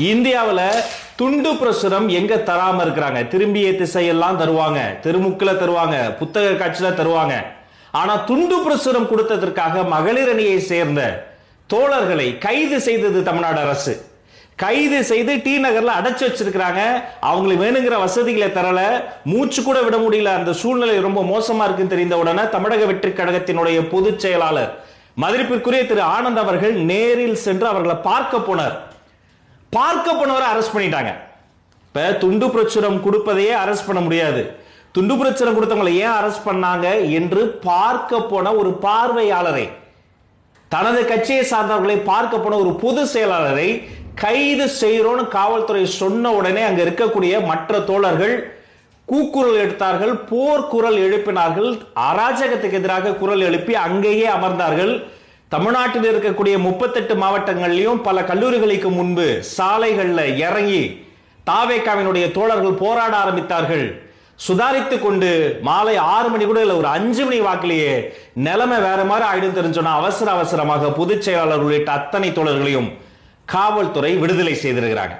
இந்தியாவில் துண்டு பிரசுரம் எங்க தராம இருக்கிறாங்க? திரும்பிய திசையெல்லாம் தருவாங்க. திருமுக்கில் தருவாங்க. புத்தக காட்சியில தருவாங்க. ஆனா துண்டு பிரசுரம் கொடுத்ததற்காக மகளிர் அணியை சேர்ந்த தோழர்களை கைது செய்தது தமிழ்நாடு அரசு. கைது செய்து டி நகர்ல அடைச்சு வச்சிருக்கிறாங்க. அவங்களுக்கு வேணுங்கிற வசதிகளை தரல. மூச்சு கூட விட முடியல. அந்த சூழ்நிலை ரொம்ப மோசமா இருக்குன்னு தெரிந்த உடனே தமிழக வெற்றி கழகத்தினுடைய பொதுச் செயலாளர் மதிப்பிற்குரிய திரு ஆனந்த் அவர்கள் நேரில் சென்று அவர்களை பார்க்க போனார். பார்க்க போனவரை அரெஸ்ட் பண்ணிட்டாங்க. இப்ப துண்டு பிரச்சுரம் கொடுப்பதையே அரெஸ்ட் பண்ண முடியாது. துண்டு பிரச்சுரம் கொடுத்தவங்களை ஏன் அரெஸ்ட் பண்ணாங்க என்று பார்க்க போன ஒரு பார்வையாளரை தனது கட்சியை சார்ந்தவர்களை பார்க்க போன ஒரு பொது செயலாளரை கைது செய்கிறோன்னு காவல்துறை சொன்ன உடனே அங்க இருக்கக்கூடிய மற்ற தோழர்கள் கூக்குரல் எடுத்தார்கள் போர்க்குரல் எழுப்பினார்கள் அராஜகத்துக்கு எதிராக குரல் எழுப்பி அங்கேயே அமர்ந்தார்கள். தமிழ்நாட்டில் இருக்கக்கூடிய முப்பத்தெட்டு மாவட்டங்கள்லையும் பல கல்லூரிகளுக்கு முன்பு சாலைகளில் இறங்கி தாவேக்காவினுடைய தோழர்கள் போராட ஆரம்பித்தார்கள். சுதாரித்து கொண்டு மாலை ஆறு மணி கூட இல்லை ஒரு அஞ்சு மணி வாக்கிலேயே நிலைமை வேற மாதிரி ஆயிடும் தெரிஞ்சோன்னா அவசர அவசரமாக பொதுச் செயலாளர் உள்ளிட்ட அத்தனை தோழர்களையும் காவல்துறை விடுதலை செய்திருக்கிறாங்க.